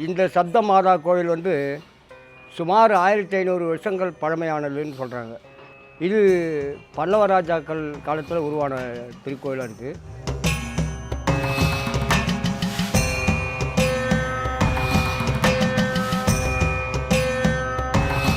இந்த சப்த மாதா கோயில் வந்து சுமார் ஆயிரத்தி ஐநூறு வருஷங்கள் பழமையானதுன்னு சொல்கிறாங்க இது பல்லவ ராஜாக்கள் காலத்தில் உருவான திருக்கோயிலாக இருக்குது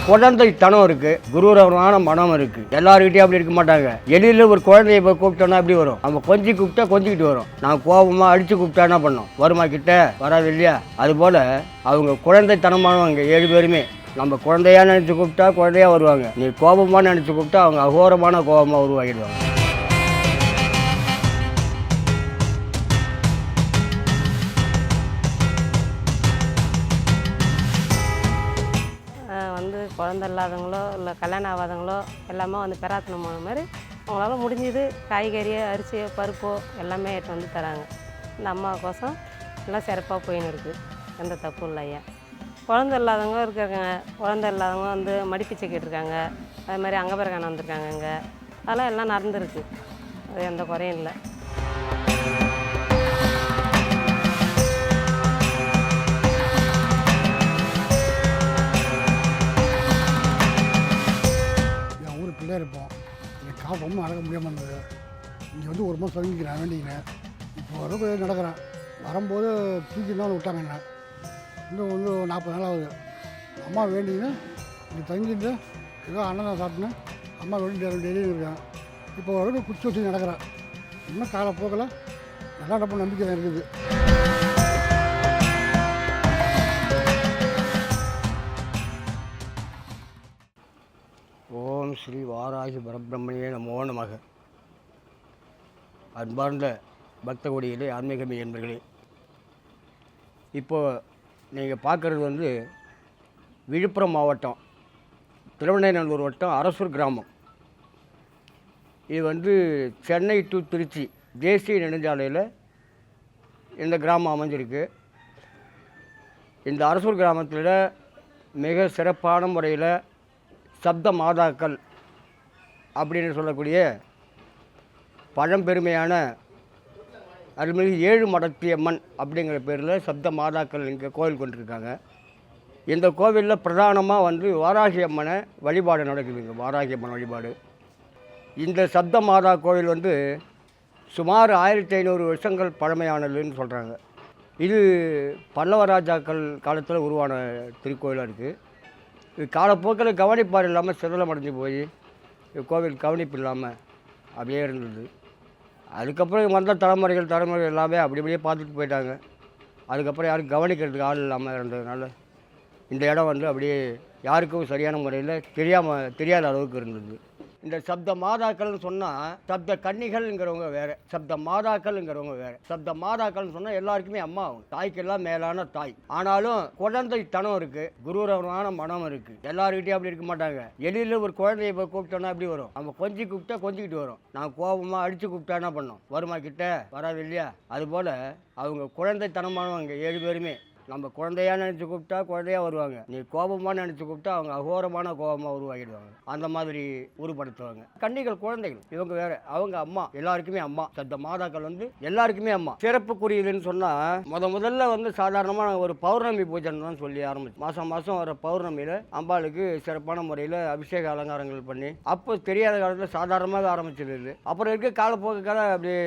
குழந்தை தனம் இருக்கு. குருரவனான மனம் இருக்கு. எல்லாருக்கிட்டையும் அப்படி இருக்க மாட்டாங்க. எளியில ஒரு குழந்தைய போய் கூப்பிட்டோன்னா எப்படி வரும்? நம்ம கொஞ்சி கூப்பிட்டா கொஞ்சிக்கிட்டு வரும். நான் கோபமா அடிச்சு கூப்பிட்டா என்ன பண்ணோம்? வருமா கிட்ட? வராது இல்லையா? அதுபோல அவங்க குழந்தைத்தனமானவங்க ஏழு பேருமே நம்ம குழந்தையா நினைச்சு கூப்பிட்டா குழந்தையா வருவாங்க. நீ கோபமா நினைச்சு கூப்பிட்டா அவங்க அகோரமான கோபமா உருவாகிடுவாங்க. குழந்தை இல்லாதவங்களோ இல்லை கல்யாணம் ஆகாதவங்களோ எல்லாமே வந்து பெராத்தனம் போன மாதிரி அவங்களால முடிஞ்சது காய்கறியோ அரிசியோ பருப்போ எல்லாமே எடுத்து வந்து தராங்க. இந்த அம்மாவுக்கோசம் எல்லாம் சிறப்பாக போயின்னு இருக்குது எந்த தப்பும் இல்லை ஐயா. குழந்த இல்லாதவங்க இருக்காங்க. குழந்த இல்லாதவங்க வந்து மடிப்பிச்சை கேட்டிருக்காங்க அது மாதிரி அங்கபரகான வந்திருக்காங்க இங்கே. அதெல்லாம் எல்லாம் நடந்துருக்கு. அது எந்த குறையும் இல்லை. எனக்கு ரொம்ப நடக்க முடியாமல் இருந்தது. இங்கே வந்து ஒரு மாதம் தங்கிக்கிறேன் வேண்டிக்கிறேன். இப்போ வரப்போ நடக்கிறேன். வரும்போது தூக்கி தான் விட்டாங்க என்ன? இன்னும் வந்து நாற்பது நாள் ஆகுது. அம்மா வேண்டிங்கன்னு இங்கே தங்கிட்டு ஏதோ அண்ணன் சாப்பிட்டேன் அம்மா வேண்டி டெய்லியும் இருக்கேன். இப்போ வரைக்கும் குச்சி வச்சு நடக்கிறேன். இன்னும் காலப்போக்கில் நல்லா நடப்ப நம்பிக்கை தான் இருக்குது. ஸ்ரீ வாராகி பரபிரம்மணியே நமோ நமக. அன்பார்ந்த பக்த கொடிகளே ஆன்மீகமே என்பர்களே இப்போ நீங்கள் பார்க்குறது வந்து விழுப்புரம் மாவட்டம் திருவண்ணைநல்லூர் வட்டம் அரசூர் கிராமம். இது வந்து சென்னை டு திருச்சி தேசிய நெடுஞ்சாலையில் இந்த கிராமம் அமைஞ்சிருக்கு. இந்த அரசூர் கிராமத்தில் மிக சிறப்பான முறையில் சப்த மாதாக்கள் அப்படின்னு சொல்லக்கூடிய பழம்பெருமையான அருள்மிகு ஏழு மடத்தியம்மன் அப்படிங்கிற பேரில் சப்த மாதாக்கள் இங்கே கோவில் கொண்டிருக்காங்க. இந்த கோவிலில் பிரதானமாக வந்து வாராகி அம்மனை வழிபாடு நடக்குதுங்க வாராகி அம்மன் வழிபாடு. இந்த சப்த மாதா கோவில் வந்து சுமார் ஆயிரத்தி ஐநூறு வருஷங்கள் பழமையானதுன்னு சொல்கிறாங்க. இது பல்லவராஜாக்கள் காலத்தில் உருவான திருக்கோயிலாக இருக்குது. இது காலப்போக்கில் கவனிப்பார் இல்லாமல் சிதலம் அடைஞ்சு போய் கோவில் கவனிப்பு இல்லாமல் அப்படியே இருந்தது. அதுக்கப்புறம் வந்த தலைமுறைகள் தலைமுறைகள் எல்லாமே அப்படி அப்படியே பார்த்துட்டு போயிட்டாங்க. அதுக்கப்புறம் யாரும் கவனிக்கிறதுக்கு ஆள் இல்லாமல் இருந்ததுனால இந்த இடம் வந்து அப்படியே யாருக்கும் சரியான முறையில் தெரியாமல் தெரியாத அளவுக்கு இருந்தது. இந்த சப்த மாதாக்கள்னு சொன்னால் சப்த கன்னிகள்ங்கிறவங்க வேறு சப்த மாதாக்கள்ங்கிறவங்க வேறு. சப்த மாதாக்கள்னு சொன்னால் எல்லாருக்குமே அம்மா ஆகும் தாய்க்கெல்லாம் மேலான தாய். ஆனாலும் குழந்தை தனம் இருக்குது குருரவனான மனம் இருக்குது எல்லாருக்கிட்டையும் அப்படி இருக்க மாட்டாங்க. எளியில் ஒரு குழந்தைய போய் கூப்பிட்டோன்னா எப்படி வரும்? நம்ம கொஞ்சி கூப்பிட்டா கொஞ்சிக்கிட்டு வரும். நான் கோபமாக அடித்து கூப்பிட்டா என்ன பண்ணோம்? வருமா கிட்ட? வராது இல்லையா? அதுபோல் அவங்க குழந்தைத்தனமானவங்க ஏழு பேருமே. நம்ம குழந்தையா நினச்சி கூப்பிட்டா குழந்தையா வருவாங்க. நீ கோபமாக நினச்சி கூப்பிட்டா அவங்க அகோரமான கோபமாக உருவாகிடுவாங்க. அந்த மாதிரி உருப்படுத்துவாங்க. கன்னிகள் குழந்தைகள் இவங்க வேற. அவங்க அம்மா எல்லாருக்குமே அம்மா. சத்த மாதாக்கள் வந்து எல்லாருக்குமே அம்மா. சிறப்புக்குரியதுன்னு சொன்னால் முத முதல்ல வந்து சாதாரணமாக ஒரு பௌர்ணமி பூஜைன்னு தான் சொல்லி ஆரம்பிச்சு மாதம் மாதம் வர பௌர்ணமியில் அம்பாளுக்கு சிறப்பான முறையில் அபிஷேக அலங்காரங்கள் பண்ணி அப்போ தெரியாத காலத்தில் சாதாரணமாக ஆரம்பிச்சிருது அப்புறம் இருக்க காலப்போக்கால அப்படியே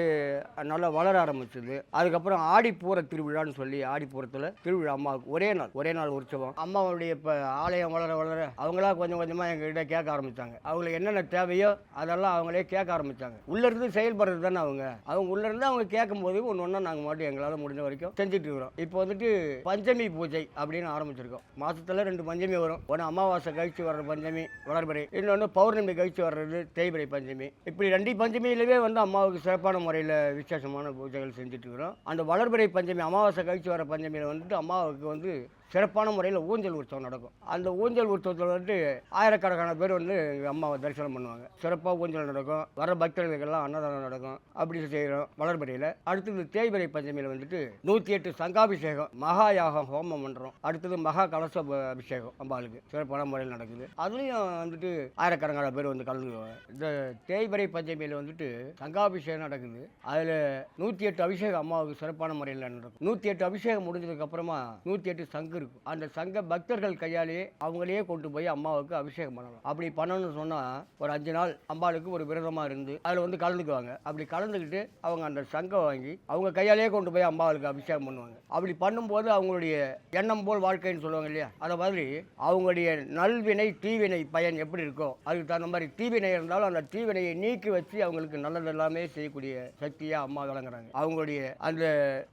நல்லா வளர ஆரம்பிச்சது. அதுக்கப்புறம் ஆடிப்பூர திருவிழான்னு சொல்லி ஆடிப்பூரத்தில் திருவிழா அம்மாவுக்கு ஒரே நாள் ஒரே நாள் உற்சவம். அம்மாவுடைய இப்போ ஆலயம் வளர வளர அவங்களா கொஞ்சம் கொஞ்சமாக எங்ககிட்ட கேட்க ஆரம்பித்தாங்க அவங்களுக்கு என்னென்ன தேவையோ அதெல்லாம் அவங்களே கேட்க ஆரம்பித்தாங்க உள்ளேருந்து செயல்படுறது தானே அவங்க. அவங்க உள்ளேருந்து அவங்க கேட்கும்போது ஒன்று ஒன்றா நாங்கள் மட்டும் எங்களால் முடிஞ்ச வரைக்கும் செஞ்சுட்டு இருக்கிறோம். இப்போ வந்துட்டு பஞ்சமி பூஜை அப்படின்னு ஆரம்பிச்சிருக்கோம். மாதத்தில் ரெண்டு பஞ்சமி வரும். ஒன்று அமாவாசை கழிச்சு வர்ற பஞ்சமி வளர்பிறை. இன்னொன்று பௌர்ணமி கழிச்சு வர்றது தேய்பிரை பஞ்சமி. இப்படி ரெண்டு பஞ்சமியிலவே வந்து அம்மாவுக்கு சிறப்பான முறையில் விசேஷமான பூஜைகள் செஞ்சுட்டு இருக்கிறோம். அந்த வளர்பிறை பஞ்சமி அமாவாசை கழிச்சு வர பஞ்சமியில் வந்துட்டு அம்மாவுக்கு வந்து சிறப்பான முறையில் ஊஞ்சல் உற்சவம் நடக்கும். அந்த ஊஞ்சல் உற்சவத்தில் வந்து ஆயிரக்கணக்கான பேர் வந்து எங்கள் அம்மாவை தரிசனம் பண்ணுவாங்க. சிறப்பாக ஊஞ்சல் நடக்கும். வர பக்தர்களுக்கெல்லாம் அன்னதானம் நடக்கும். அப்படி செய்கிறோம் வளர்பறையில் அடுத்தது தேய்பிரை பஞ்சமியில் வந்துட்டு நூற்றி எட்டு சங்காபிஷேகம் மகா யாகம் ஹோமம் பண்ணுறோம் அடுத்தது மகா கலச அபிஷேகம் அம்பாளுக்கு. சிறப்பான முறையில் நடக்குது. அதுலேயும் வந்துட்டு ஆயிரக்கணக்கான பேர் வந்து கலந்துக்குவாங்க. இந்த தேய்பிரை பஞ்சமியில் வந்துட்டு சங்காபிஷேகம் நடக்குது. அதில் நூற்றி எட்டு அபிஷேகம் அம்மாவுக்கு சிறப்பான முறையில் நடக்கும். நூற்றி எட்டு அபிஷேகம் முடிஞ்சதுக்கப்புறமா நூற்றி எட்டு சங்கு இருக்கும். அந்த சங்க பக்தர்கள் கையாலே அவங்களே கொண்டு போய் அம்மாவுக்கு அபிஷேகம் பண்ணணும். அப்படி பண்ணணும்னு சொன்னால் ஒரு அஞ்சு நாள் அம்பாளுக்கு ஒரு விரதமாக இருந்து அதில் வந்து கலந்துக்குவாங்க. அப்படி கலந்துக்கிட்டு அவங்க அந்த சங்கம் வாங்கி அவங்க கையாலேயே கொண்டு போய் அம்பாவுக்கு அபிஷேகம் பண்ணுவாங்க. அப்படி பண்ணும்போது அவங்களுடைய எண்ணம் போல் வாழ்க்கைன்னு சொல்லுவாங்க இல்லையா? அதை மாதிரி அவங்களுடைய நல்வினை தீவினை பயன் எப்படி இருக்கோ அதுக்கு தகுந்த மாதிரி தீவினை இருந்தாலும் அந்த தீவினையை நீக்கி வச்சு அவங்களுக்கு நல்லது எல்லாமே செய்யக்கூடிய சக்தியாக அம்மா விளங்குறாங்க. அவங்களுடைய அந்த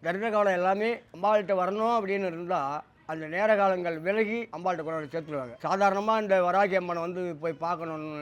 தரிசன காலம் எல்லாமே அம்மாள்கிட்ட வரணும் அப்படின்னு இருந்தால் அந்த நேர காலங்கள் விலகி அம்பாள்கிட்ட கொண்டு சேர்த்துருவாங்க. சாதாரணமாக இந்த வராகி அம்மனை வந்து போய் பார்க்கணுன்னு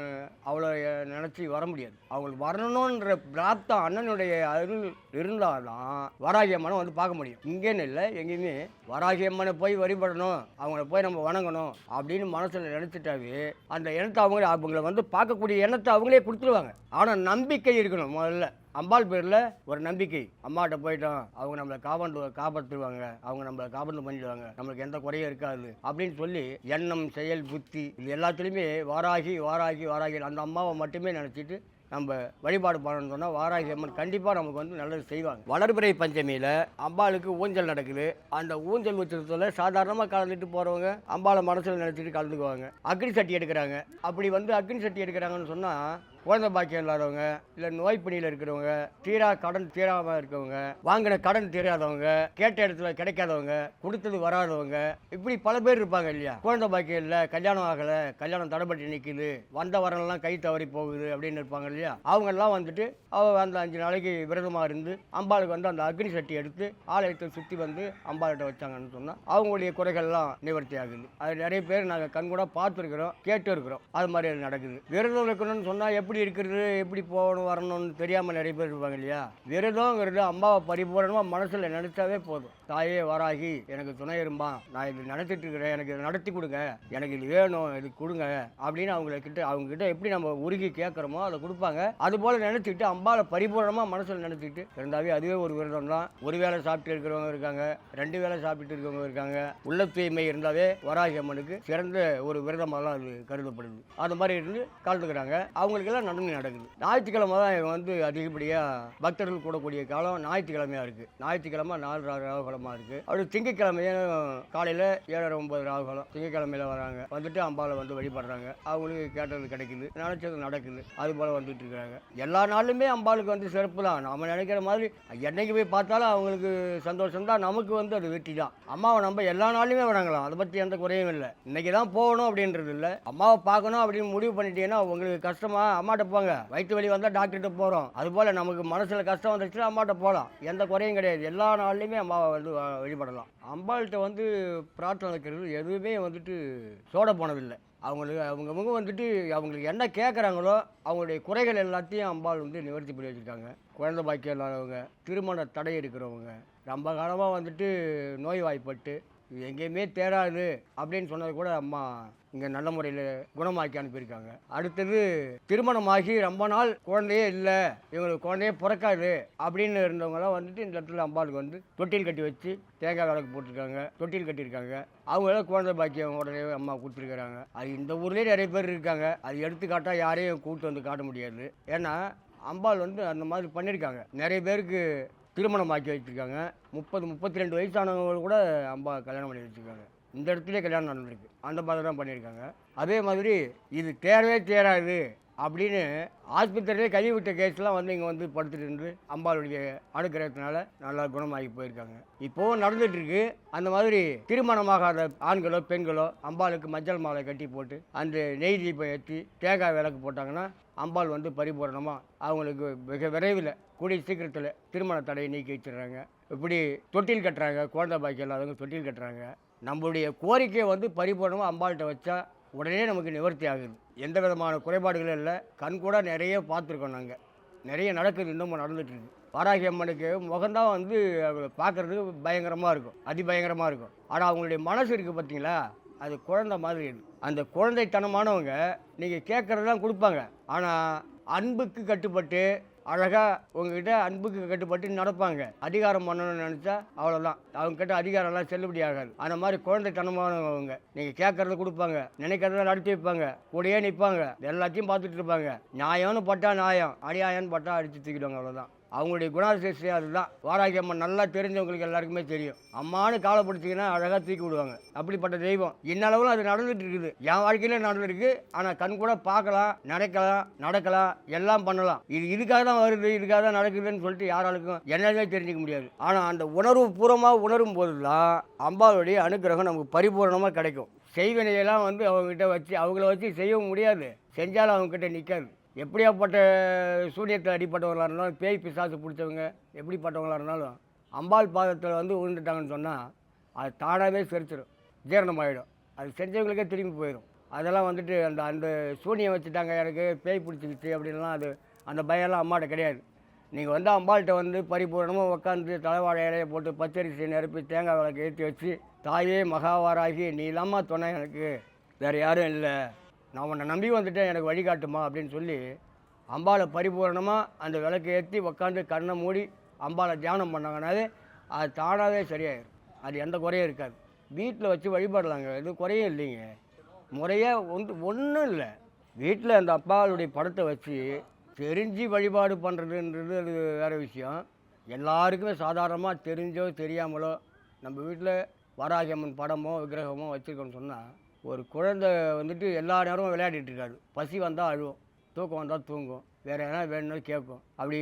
அவ்வளோ நினச்சி வர முடியாது. அவங்களுக்கு வரணுன்ற பிராப்தம் அண்ணனுடைய அருள் இருந்தால் தான் வராகி அம்மனை வந்து பார்க்க முடியும். இங்கேன்னு இல்லை எங்கேயுமே வராகி அம்மனை போய் வழிபடணும் அவங்கள போய் நம்ம வணங்கணும் அப்படின்னு மனசில் நினச்சிட்டாவே அந்த எண்ணத்தை அவங்களே அவங்கள வந்து பார்க்கக்கூடிய எண்ணத்தை அவங்களே கொடுத்துருவாங்க. ஆனால் நம்பிக்கை இருக்கணும் முதல்ல. அம்பாள் பேரில் ஒரு நம்பிக்கை. அம்மாட்ட போயிட்டோம் அவங்க நம்மளை காப்பாண்டு காப்பாற்றுவாங்க அவங்க நம்மளை காப்பாண்டு பண்ணிடுவாங்க. நம்மளுக்கு எந்த குறையும் இருக்காது. அப்படின்னு சொல்லி எண்ணம் செயல் புத்தி இது எல்லாத்துலேயுமே வாராகி வாராகி வாராகி அந்த அம்மாவை மட்டுமே நினச்சிட்டு நம்ம வழிபாடு பண்ணணும்னு சொன்னால் வாராகி அம்மன் கண்டிப்பாக நமக்கு வந்து நல்லது செய்வாங்க. வளர்பிறை பஞ்சமியில் அம்பாளுக்கு ஊஞ்சல் நடக்குது. அந்த ஊஞ்சல் உச்சத்தில் சாதாரணமாக கலந்துட்டு போகிறவங்க அம்பாளை மனசில் நினச்சிட்டு கலந்துக்குவாங்க. அக்னி சட்டி எடுக்கிறாங்க. அப்படி வந்து அக்னி சட்டி எடுக்கிறாங்கன்னு சொன்னால் குழந்தை பாக்கியம் இல்லாதவங்க இல்லை நோய் பணியில் இருக்கிறவங்க தீரா கடன் தீராமல் இருக்கவங்க வாங்கின கடன் தெரியாதவங்க கேட்ட இடத்துல கிடைக்காதவங்க கொடுத்தது வராதவங்க இப்படி பல பேர் இருப்பாங்க இல்லையா? குழந்தை பாக்கியம் இல்லை கல்யாணம் ஆகலை கல்யாணம் தடைப்பட்டு நிற்குது வந்த வரலாம் கை தவறி போகுது அப்படின்னு இருப்பாங்க இல்லையா? அவங்கெல்லாம் வந்துட்டு அவள் அந்த அஞ்சு நாளைக்கு விரதமாக இருந்து அம்பாளுக்கு வந்து அந்த அக்னி சட்டி எடுத்து ஆலயத்தை சுற்றி வந்து அம்பாள்கிட்ட வச்சாங்கன்னு சொன்னால் அவங்களுடைய குறைகள்லாம் நிவர்த்தி ஆகுது. அது நிறைய பேர் நாங்கள் கண்கூட பார்த்துருக்குறோம் கேட்டு இருக்கிறோம் அது மாதிரி நடக்குது. விரதம் இருக்கணும்னு சொன்னால் எப்படி எப்படி இருக்கிறது எப்படி போகணும் வரணும்னு தெரியாமல் நிறைய பேர் இருப்பாங்க இல்லையா? விரதங்கிறது அம்மாவை பரிபூரணமாக மனசில் நினச்சாவே போதும். தாயே வராகி எனக்கு துணை இரும்பா நான் இது நடத்திட்டு இருக்கிறேன் எனக்கு இதை நடத்தி கொடுங்க எனக்கு இது வேணும் இது கொடுங்க அப்படின்னு அவங்கள கிட்ட அவங்க கிட்ட எப்படி நம்ம உருகி கேட்குறோமோ அதை கொடுப்பாங்க அது போல் நினச்சிக்கிட்டு அம்பாவை பரிபூரணமாக மனசில் நினச்சிக்கிட்டு இருந்தாவே அதுவே ஒரு விரதம் தான் ஒரு வேளை சாப்பிட்டு இருக்கிறவங்க இருக்காங்க ரெண்டு வேளை சாப்பிட்டு இருக்கவங்க இருக்காங்க உள்ள தூய்மை இருந்தாவே வராகி அம்மனுக்கு சிறந்த ஒரு விரதமாக தான் அது கருதப்படுது அது மாதிரி இருந்து கலந்துக்கிறாங்க அவங்களுக்கெல்லாம் நன்மை நடக்குது ஞாயிற்றுக்கிழமை தான் வந்து அதிகப்படியாக பக்தர்கள் கூடக்கூடிய காலம் ஞாயிற்றுக்கிழமையாக இருக்குது ஞாயிற்றுக்கிழமை நாலு ராகு ராகுகாலமாக இருக்குது அப்படி திங்கக்கிழமையும் காலையில் ஏழரை ஒன்பது ராகுகாலம் திங்கக்கிழமையில வராங்க. வந்துட்டு அம்பாவில் வந்து வழிபடுறாங்க. அவங்களுக்கு கேட்டது கிடைக்குது. நினச்சது நடக்குது. அது போல் வந்துட்டு இருக்கிறாங்க எல்லா நாளுமே அம்பாளுக்கு வந்து சிறப்பு தான். நம்ம நினைக்கிற மாதிரி என்னைக்கு போய் பார்த்தாலும் அவங்களுக்கு சந்தோஷம் தான். நமக்கு வந்து அது வெற்றி தான். அம்மாவை நம்ம எல்லா நாளுமே வணங்கலாம். அதை பற்றி எந்த குறையும் இல்லை. இன்னைக்கு தான் போகணும் அப்படின்றது இல்லை. அம்மாவை பார்க்கணும் அப்படின்னு முடிவு பண்ணிட்டீங்கன்னா உங்களுக்கு கஷ்டமா அம்மாட்ட போங்க. வயிற்று வலி வந்தால் டாக்டர்கிட்ட போகிறோம் அதுபோல் நமக்கு மனசில் கஷ்டம் வந்துச்சுன்னா அம்மாட்ட போகலாம் எந்த குறையும் கிடையாது. எல்லா நாள்லையுமே அம்மாவை வந்து வந்து வழிபடலாம். அம்பாள்கிட்ட வந்து பிரார்த்தனை வைக்கிறது எதுவுமே வந்துட்டு சோட போனதில்லை. அவங்களுக்கு அவங்கவுங்க வந்துட்டு அவங்களுக்கு என்ன கேட்குறாங்களோ அவங்களுடைய குறைகள் எல்லாத்தையும் அம்பாள் வந்து நிவர்த்தி பண்ணி வச்சுருக்காங்க. குழந்தை பாக்கியம் இல்லாதவங்க திருமண தடை இருக்கிறவங்க ரொம்ப காலமாக வந்துட்டு நோய் வாய்ப்பட்டு எங்கேயுமே தேராது அப்படின்னு சொன்னது கூட அம்மா இங்கே நல்ல முறையில் குணமாக்கி அனுப்பியிருக்காங்க. அடுத்தது திருமணமாகி ரொம்ப நாள் குழந்தையே இல்லை இவங்களுக்கு குழந்தையே பிறக்காது அப்படின்னு இருந்தவங்களாம் வந்துட்டு இந்த இடத்துல அம்பாளுக்கு வந்து தொட்டில் கட்டி வச்சு தேங்காய் விளக்கு போட்டிருக்காங்க தொட்டில் கட்டியிருக்காங்க. அவங்களாம் குழந்தை பாக்கியம் உடனே அம்மா கொடுத்துருக்குறாங்க அது இந்த ஊர்லேயே நிறைய பேர் இருக்காங்க. அது எடுத்துக்காட்டால் யாரையும் கூட்டு வந்து காட்ட முடியாது. ஏன்னா அம்பாள் வந்து அந்த மாதிரி பண்ணியிருக்காங்க. நிறைய பேருக்கு திருமணம் ஆக்கி வச்சுருக்காங்க. முப்பது முப்பத்தி ரெண்டு வயசானவங்க கூட அம்பா கல்யாணம் பண்ணி வச்சுருக்காங்க. இந்த இடத்துலயே கல்யாணம் நடந்திருக்கு. அந்த மாதிரி தான் பண்ணியிருக்காங்க. அதே மாதிரி இது தேரவே தேராது அப்படின்னு ஆஸ்பத்திரியிலே கை விட்ட கேஸ்லாம் வந்து இங்கே வந்து படுத்துட்டு இருந்து அம்பாளுடைய அனுக்கிரகத்தினால நல்லா குணமாகி போயிருக்காங்க. இப்போவும் நடந்துட்டுருக்கு. அந்த மாதிரி திருமணமாகாத ஆண்களோ பெண்களோ அம்பாளுக்கு மஞ்சள் மாலை கட்டி போட்டு அந்த நெய் தீபம் ஏற்றி தேங்காய் விளக்கு போட்டாங்கன்னா அம்பாள் வந்து பரிபூரணமாக அவங்களுக்கு மிக விரைவில் கூடிய சீக்கிரத்தில் திருமண தடையை நீக்கி வச்சிடுறாங்க. இப்படி தொட்டில் கட்டுறாங்க. குழந்தை பாக்கி இல்லாதவங்க தொட்டில் கட்டுறாங்க. நம்மளுடைய கோரிக்கையை வந்து பரிபூர்ணமாக அம்பாள்கிட்ட வச்சா உடனே நமக்கு நிவர்த்தி ஆகுது. எந்த விதமான குறைபாடுகளும் இல்லை. கண் கூட நிறைய பார்த்துருக்கோம் நாங்கள் நிறைய நடக்குது. இன்னமும் நடந்துட்டு இருக்கு. வாராகி அம்மனுக்கு முகம்தான் வந்து அவங்கள பார்க்குறதுக்கு பயங்கரமாக இருக்கும். அதிபயங்கரமாக இருக்கும். ஆனால் அவங்களுடைய மனசு இருக்குது பார்த்தீங்களா அது குழந்தை மாதிரி அந்த குழந்தைத்தனமானவங்க நீங்கள் கேட்குறதெல்லாம் கொடுப்பாங்க. ஆனால் அன்புக்கு கட்டுப்பட்டு அழகாக உங்ககிட்ட அன்புக்கு கட்டுப்பட்டு நடப்பாங்க. அதிகாரம் பண்ணணும்னு நினச்சா அவ்வளோதான் அவங்க கிட்ட அதிகாரம்லாம் செல்லுபடி ஆகாது. அந்த மாதிரி குழந்தைத்தனமானவங்க நீங்கள் கேட்குறத கொடுப்பாங்க. நினைக்கிறத நடத்தி வைப்பாங்க. கூடயே நிற்பாங்க எல்லாத்தையும் பார்த்துட்டு இருப்பாங்க. நியாயம்னு பட்டா நியாயம். அநியாயம்னு பட்டா அடித்து தூக்கிடுவாங்க. அவ்வளோதான் அவங்களுடைய குணாதிசயம் அதுதான். வாராகி அம்மன் நல்லா தெரிஞ்சவங்களுக்கு எல்லாருக்குமே தெரியும். அம்மானு காலப்படுத்திங்கன்னா அழகாக தூக்கி விடுவாங்க. அப்படிப்பட்ட தெய்வம். இன்னளவில் அது நடந்துட்டு இருக்குது என் வாழ்க்கையில நடந்துருக்கு. ஆனால் கண் கூட பார்க்கலாம் நடக்கலாம் நடக்கலாம் எல்லாம் பண்ணலாம். இது இதுக்காக தான் வருது இதுக்காக தான் நடக்குதுன்னு சொல்லிட்டு யாராலுக்கும் என்னதே தெரிஞ்சுக்க முடியாது. ஆனால் அந்த உணர்வு பூர்வமாக உணரும் போது தான் அம்பாளுடைய அனுக்கிரகம் நமக்கு பரிபூரணமாக கிடைக்கும். செய்வினையெல்லாம் வந்து அவங்ககிட்ட வச்சு அவங்கள வச்சு செய்யவும் முடியாது. செஞ்சாலும் அவங்ககிட்ட நிற்காது எப்படியாப்பட்ட சூரியத்தில் அடிப்பட்டவங்களாக இருந்தாலும் பேய் பிசாசு பிடிச்சவங்க எப்படிப்பட்டவங்களாக இருந்தாலும் அம்பாள் பாதத்தில் வந்து விழுந்துட்டாங்கன்னு சொன்னால் அது தானாகவே செரிச்சிடும் ஜீரணமாயிடும். அது செஞ்சவங்களுக்கே திரும்பி போயிடும். அதெல்லாம் வந்துட்டு அந்த அந்த சூனியம் வச்சுட்டாங்க எனக்கு பேய் பிடிச்சிக்கிச்சு அப்படின்லாம் அது அந்த பயம்லாம் அம்மாட்ட கிடையாது. நீங்கள் வந்து அம்பாள்கிட்ட வந்து பரிபூரணமாக உட்காந்து தலைவாழை இலையை போட்டு பச்சரிசி நிரப்பி தேங்காய் விளக்கு ஏற்றி வச்சு தாயே மகாவாராகி நீ இல்லாமல் துணை எனக்கு வேறு யாரும் இல்லை. நான் உன்னை நம்பி வந்துட்டேன் எனக்கு வழிகாட்டுமா அப்படின்னு சொல்லி அம்பாளை பரிபூரணமாக அந்த விளக்கு ஏற்றி உக்காந்து கண்ணை மூடி அம்பாளை தியானம் பண்ணாங்கனாலே அது தானாகவே சரியாயிடும் அது எந்த குறையும் இருக்காது. வீட்டில் வச்சு வழிபடலாங்க. எதுவும் குறையும் இல்லைங்க. முறையாக ஒன்று ஒன்றும் இல்லை. வீட்டில் அந்த அப்பாளுடைய படத்தை வச்சு தெரிஞ்சு வழிபாடு பண்ணுறதுன்றது அது வேறு விஷயம். எல்லாருக்குமே சாதாரணமாக தெரிஞ்சோ தெரியாமலோ நம்ம வீட்டில் வராகியம்மன் படமோ விக்கிரகமோ வச்சுருக்கோன்னு சொன்னால் ஒரு குழந்தை வந்துட்டு எல்லா நேரமும் விளையாடிட்டு இருக்காது பசி வந்தால் அழுவும். தூக்கம் வந்தால் தூங்கும். வேறு எதனா வேணும்னு கேட்கும். அப்படி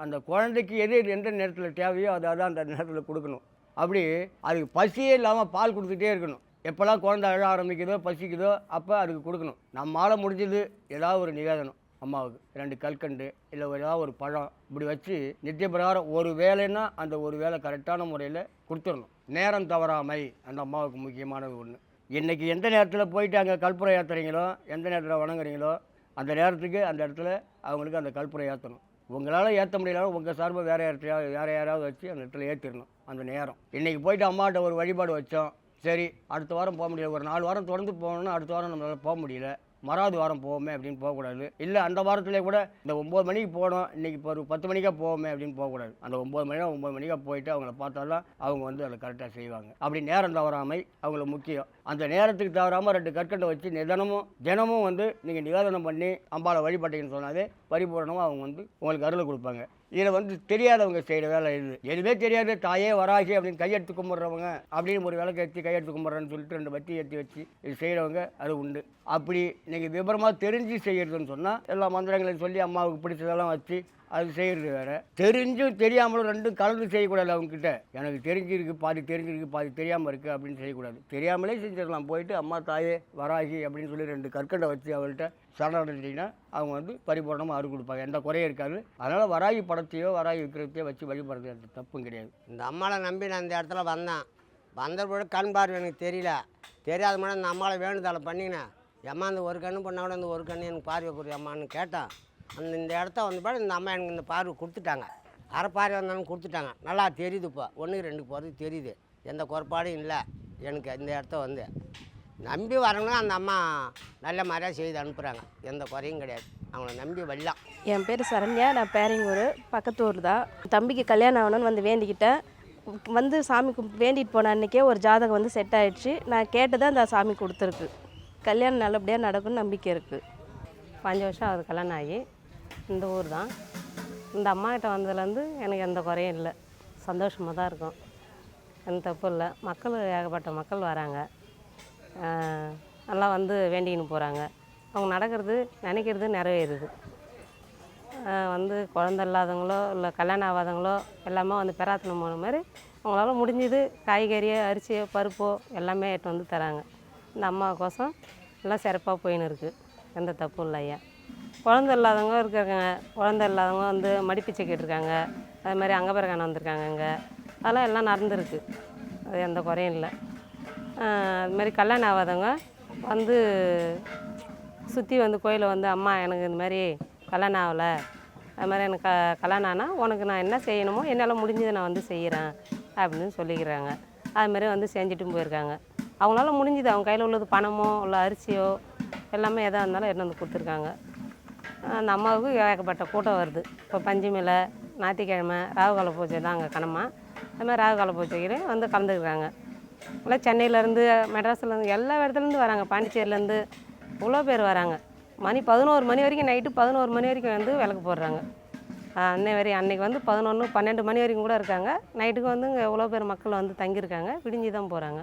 அந்த குழந்தைக்கு எது எந்த நேரத்தில் தேவையோ அதை தான் அந்த நேரத்தில் கொடுக்கணும். அப்படி அதுக்கு பசியே இல்லாமல் பால் கொடுத்துட்டே இருக்கணும். எப்போல்லாம் குழந்தை அழ ஆரம்பிக்குதோ பசிக்குதோ அப்போ அதுக்கு கொடுக்கணும். நம்மளால் முடிஞ்சது ஏதாவது ஒரு நிவேதனம் அம்மாவுக்கு. ரெண்டு கல்கண்டு இல்லை ஏதாவது ஒரு பழம். இப்படி வச்சு நித்திய பிரகாரம் ஒரு வேலைன்னா அந்த ஒரு வேலை கரெக்டான முறையில் கொடுத்துடணும் நேரம் தவறாமை அந்த அம்மாவுக்கு முக்கியமானது ஒன்று இன்றைக்கி எந்த நேரத்தில் போயிட்டு அங்கே கற்பூரம் ஏற்றுறீங்களோ எந்த நேரத்தில் வணங்குறீங்களோ அந்த நேரத்துக்கு அந்த இடத்துல அவங்களுக்கு அந்த கற்பூரம் ஏற்றணும் உங்களால் ஏற்ற முடியலாலும் உங்கள் சார்பை வேறு யார்ட்டையாவது வேறு யாராவது வச்சு அந்த இடத்துல ஏற்றிடணும் அந்த நேரம். இன்றைக்கி போயிட்டு அம்மாட்ட ஒரு வழிபாடு வச்சோம் சரி அடுத்த வாரம் போக முடியல ஒரு நாலு வாரம் தொடர்ந்து போகணும்னா அடுத்த வாரம் நம்மளால் போக முடியல. மறாவது வாரம் போவோமே அப்படின்னு போகக்கூடாது. இல்லை அந்த வாரத்திலே கூட இந்த ஒம்பது மணிக்கு போகணும் இன்றைக்கி இப்போ ஒரு பத்து மணிக்கா போவோமே அப்படின்னு போகக்கூடாது. அந்த ஒம்பது மணினா ஒம்பது மணிக்காக போயிட்டு அவங்கள பார்த்தா தான் அவங்க வந்து அதை கரெக்டாக செய்வாங்க. அப்படி நேரம் தவறாமை அவங்களுக்கு முக்கியம். அந்த நேரத்துக்கு தவறாமல் ரெண்டு கற்கண்டை வச்சு தினமும் தினமும் வந்து நீங்கள் நிவேதனம் பண்ணி அம்பாவை வழிபட்டீங்கன்னு சொன்னாலே பரிபூரணமாக அவங்க வந்து உங்களுக்கு அருளை கொடுப்பாங்க. இதில் வந்து தெரியாதவங்க செய்கிற வேலை இது. எதுவுமே தெரியாது தாயே வராகி அப்படின்னு கையெடுத்து கும்பிட்றவங்க அப்படின்னு ஒரு விளக்கு ஏற்றி கையெடுத்து கும்பிட்றேன்னு சொல்லிட்டு ரெண்டு பத்தி ஏற்றி வச்சு இது செய்கிறவங்க அது உண்டு. அப்படி நீங்கள் விபரமாக தெரிஞ்சு செய்கிறதுன்னு சொன்னால் எல்லா மந்திரங்களையும் சொல்லி அம்மாவுக்கு பிடிச்சதெல்லாம் வச்சு அது செய்கிறது வேற. தெரிஞ்சும் தெரியாமலும் ரெண்டும் கலந்து செய்யக்கூடாது அவங்கக்கிட்ட எனக்கு தெரிஞ்சிருக்கு பாதி தெரிஞ்சிருக்கு பாதி தெரியாமல் இருக்குது அப்படின்னு செய்யக்கூடாது. தெரியாமலே செஞ்சிடலாம். போயிட்டு அம்மா தாயே வராகி அப்படின்னு சொல்லி ரெண்டு கற்கண்டை வச்சு அவள்கிட்ட சரணடைஞ்சிட்டிங்கன்னா அவங்க வந்து பரிபூர்ணமாக அருள் கொடுப்பாங்க. எந்த குறையும் இருக்காது. அதனால் வராகி படத்தையோ வராகி விக்கிரத்தையோ வச்சு வழிபடுறது தப்பும் கிடையாது. இந்த அம்மாவை நம்பி நான் இந்த இடத்துல வந்தேன். வந்த பிறகு கண் பார்வை எனக்கு தெரியல. தெரியாத மாதிரி இந்த அம்மாவை வேண்டுதலை பண்ணிக்கினேன். அம்மா இந்த ஒரு கண்ணு பண்ணால் கூட இந்த ஒரு கண்ணு எனக்கு பார்வை கொடுத்து அம்மான்னு கேட்டேன். அந்த இந்த இடத்த வந்த பிறகு இந்த அம்மா எனக்கு இந்த பார்வை கொடுத்துட்டாங்க. அரை பார்வை வந்தாலும் கொடுத்துட்டாங்க. நல்லா தெரியுது இப்போ. ஒன்றுக்கு ரெண்டு போகிறது தெரியுது. எந்த குறைபாடும் இல்லை. எனக்கு இந்த இடத்த வந்து நம்பி வரணும் அந்த அம்மா நல்ல மாதிரியாக செய்து அனுப்புகிறாங்க எந்த குறையும் கிடையாது. அவங்கள நம்பி வரலாம். என் பேர் சரண்யா. நான் பேரிங்கூர். பக்கத்து ஊர் தான். தம்பிக்கு கல்யாணம் ஆகணும்னு வந்து வேண்டிக்கிட்டேன். வந்து சாமி வேண்டிட்டு போன அன்றைக்கே ஒரு ஜாதகம் வந்து செட் ஆகிடுச்சு நான் கேட்டதை அந்த சாமி கொடுத்துருக்கு. கல்யாணம் நல்லபடியாக நடக்கும்னு நம்பிக்கை இருக்குது பாஞ்சு வருஷம் ஆகுது கல்யாணம் ஆகி. இந்த ஊர் தான். இந்த அம்மாக்கிட்ட வந்ததுலேருந்து எனக்கு எந்த குறையும் இல்லை. சந்தோஷமாக தான் இருக்கும். எந்த தப்பு இல்லை. மக்கள் ஏகப்பட்ட மக்கள் வராங்க. நல்லா வந்து வேண்டிக்கின்னு போகிறாங்க அவங்க நடக்கிறது நினைக்கிறது நிறைவேறுது. வந்து குழந்த இல்லாதவங்களோ இல்லை கல்யாணம் ஆகாதவங்களோ எல்லாமே வந்து பெராத்தனம் போன மாதிரி அவங்களால முடிஞ்சது காய்கறியோ அரிசியோ பருப்போ எல்லாமே எடுத்து வந்து தராங்க. இந்த அம்மாவுக்கோசம் எல்லாம் சிறப்பாக போயின்னு இருக்குது எந்த தப்பும் இல்லை ஐயா. குழந்த இல்லாதவங்க இருக்கிறாங்க குழந்த இல்லாதவங்க வந்து மடிப்பிச்சை கேட்டிருக்காங்க. அது மாதிரி அங்கபரகான வந்திருக்காங்க இங்கே. அதெல்லாம் எல்லாம் நடந்திருக்கு. அது எந்த குறையும் இல்லை. இது அது மாதிரி கல்யாணம் ஆகாதவங்க வந்து சுற்றி வந்து கோயிலை வந்து அம்மா எனக்கு இந்த மாதிரி கல்யாணம் ஆகலை. அது மாதிரி எனக்கு க கல்யாணம் ஆனால் உனக்கு நான் என்ன செய்யணுமோ என்னால் முடிஞ்சதை நான் வந்து செய்கிறேன் அப்படின்னு சொல்லிக்கிறாங்க. அதுமாரி வந்து செஞ்சுட்டும் போயிருக்காங்க. அவங்களால முடிஞ்சது அவங்க கையில் உள்ளது பணமோ இல்லை அரிசியோ எல்லாமே எதாக இருந்தாலும் எடுத்து வந்து கொடுத்துருக்காங்க. அந்த அம்மாவுக்கு ஏகப்பட்ட கூட்டம் வருது. இப்போ பஞ்சமியில் ஞாயிற்றுக்கிழமை ராகுகால பூஜை தான் அங்கே கணமாக அது மாதிரி ராகுகால பூஜைக்கு வந்து கலந்துக்கிறாங்க. எல்லாம் சென்னையிலேருந்து மெட்ராஸ்லேருந்து எல்லா இடத்துலேருந்து வராங்க. பாண்டிச்சேரியிலேருந்து இவ்வளோ பேர் வராங்க. மணி பதினோரு மணி வரைக்கும் நைட்டு பதினோரு மணி வரைக்கும் வந்து விளக்கு போடுறாங்க. அன்னை வரை அன்னைக்கு வந்து பதினொன்று பன்னெண்டு மணி வரைக்கும் கூட இருக்காங்க. நைட்டுக்கு வந்து இங்கே எவ்வளோ பேர் மக்கள் வந்து தங்கியிருக்காங்க. விடிஞ்சு தான் போகிறாங்க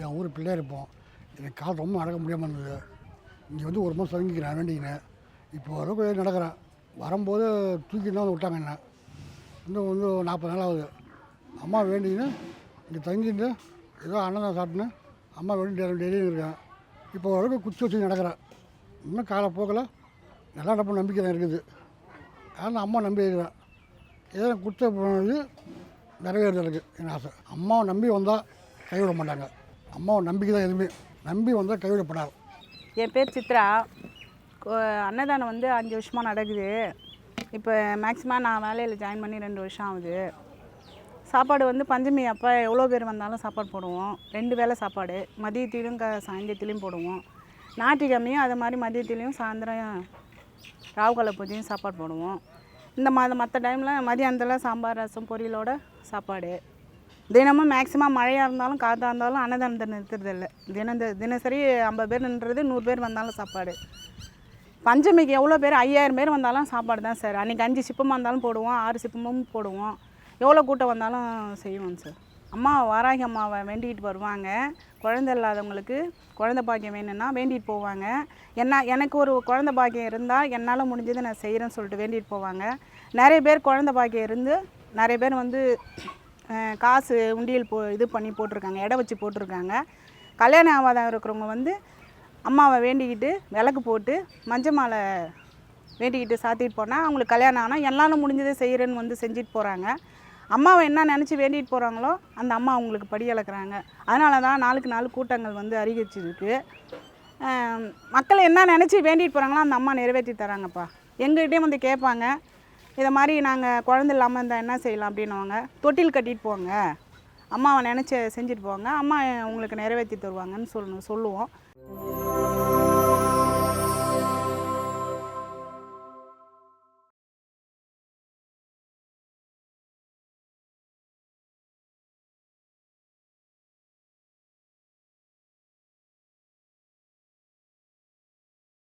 என் ஊர் பிள்ளை இருப்போம். எனக்கு கால் ரொம்ப நடக்க முடியாமல் இருந்தது. இங்கே வந்து ஒரு மாதம் தங்கிக்கிறேன் வேண்டிக்கினேன். இப்போ வரைக்கும் நடக்கிறேன். வரும்போது தூக்கி தான் வந்து விட்டாங்க என்ன. இன்னும் வந்து நாற்பது நாள் ஆகுது. அம்மா வேண்டிக்கின்னு இங்கே தங்கிட்டு ஏதோ அன்னதான் சாப்பிட்டுன்னு அம்மா வேண்டி டெய்லியும் இருக்கேன். இப்போ ஓரளவுக்கு குச்சி வச்சு நடக்கிறேன். இன்னும் காலப்போக்கில் நல்லா நடப்பு நம்பிக்கை தான் இருக்குது. அதனால் அம்மா நம்பி இருக்கிறேன். ஏதோ குற்ற போனது நிறைவேறது எனக்கு என் ஆசை. அம்மாவை நம்பி வந்தால் கைவிட மாட்டாங்க. அம்மாவை நம்பிக்கை தான் எதுவுமே. நம்பி வந்தால் கைவிடப்படாது என் பேர் சித்ரா. அன்னதானம் வந்து அஞ்சு வருஷமாக நடக்குது. இப்போ மேக்ஸிமம் நான் வேலையில் ஜாயின் பண்ணி ரெண்டு வருஷம் ஆகுது. சாப்பாடு வந்து பஞ்சமி அப்போ எவ்வளோ பேர் வந்தாலும் சாப்பாடு போடுவோம். ரெண்டு வேளை சாப்பாடு. மதியத்திலையும் க சாயந்தரத்துலேயும் போடுவோம். ஞாயிற்றுக்கிழமையும் அது மாதிரி மதியத்துலேயும் சாயந்தரம் ராவுகால பூஜையும் சாப்பாடு போடுவோம். இந்த மாதம் மற்ற டைமில் மதியானத்தில் சாம்பார் ரசம் பொரியலோட சாப்பாடு. தினமும் மேக்ஸிமம் மழையாக இருந்தாலும் காற்றாக இருந்தாலும் அன்னதானத்தை நிறுத்துறதில்ல தினம் தினசரி ஐம்பது பேர் நின்றது நூறு பேர் வந்தாலும் சாப்பாடு. பஞ்சமிக்கு எவ்வளோ பேர் ஐயாயிரம் பேர் வந்தாலும் சாப்பாடு தான் சார். அன்றைக்கி அஞ்சு சிப்பமாக இருந்தாலும் போடுவோம் ஆறு சிப்பமும் போடுவோம். எவ்வளோ கூட்டம் வந்தாலும் செய்வோம் சார். அம்மா வாராகி அம்மாவை வேண்டிகிட்டு வருவாங்க. குழந்தை இல்லாதவங்களுக்கு குழந்தை பாக்கியம் வேணும்னா வேண்டிகிட்டு போவாங்க. என்ன எனக்கு ஒரு குழந்தை பாக்கியம் இருந்தால் என்னால் முடிஞ்சதை நான் செய்கிறேன்னு சொல்லிட்டு வேண்டிகிட்டு போவாங்க. நிறைய பேர் குழந்தை பாக்கியம் இருந்து நிறைய பேர் வந்து காசு உண்டியல் போ இது பண்ணி போட்டிருக்காங்க இடம் வச்சு போட்டிருக்காங்க. கல்யாணம் ஆகாத இருக்கிறவங்க வந்து அம்மாவை வேண்டிக்கிட்டு விளக்கு போட்டு மஞ்சள் மாலை வேண்டிக்கிட்டு சாத்திட்டு போனால் அவங்களுக்கு கல்யாணம் ஆனால் எல்லாரும் முடிஞ்சதை செய்கிறேன்னு வந்து செஞ்சுட்டு போகிறாங்க அம்மாவை என்ன நினச்சி வேண்டிட்டு போகிறாங்களோ அந்த அம்மா அவங்களுக்கு படி இழக்கிறாங்க அதனால தான் நாளுக்கு நாள் கூட்டங்கள் வந்து அதிகரிச்சிருக்கு. மக்கள் என்ன நினச்சி வேண்டிட்டு போகிறாங்களோ அந்த அம்மா நிறைவேற்றி தராங்கப்பா. எங்ககிட்டயும் வந்து கேட்பாங்க. இதை மாதிரி நாங்கள் குழந்தை இல்லாமல் இருந்தால் என்ன செய்யலாம் அப்படின்னுவாங்க. தொட்டில் கட்டிட்டு போங்க. அம்மாவை நினச்சி செஞ்சுட்டு போங்க. அம்மா உங்களுக்கு நிறைவேற்றி தருவாங்கன்னு சொல்லணும் சொல்லுவோம்.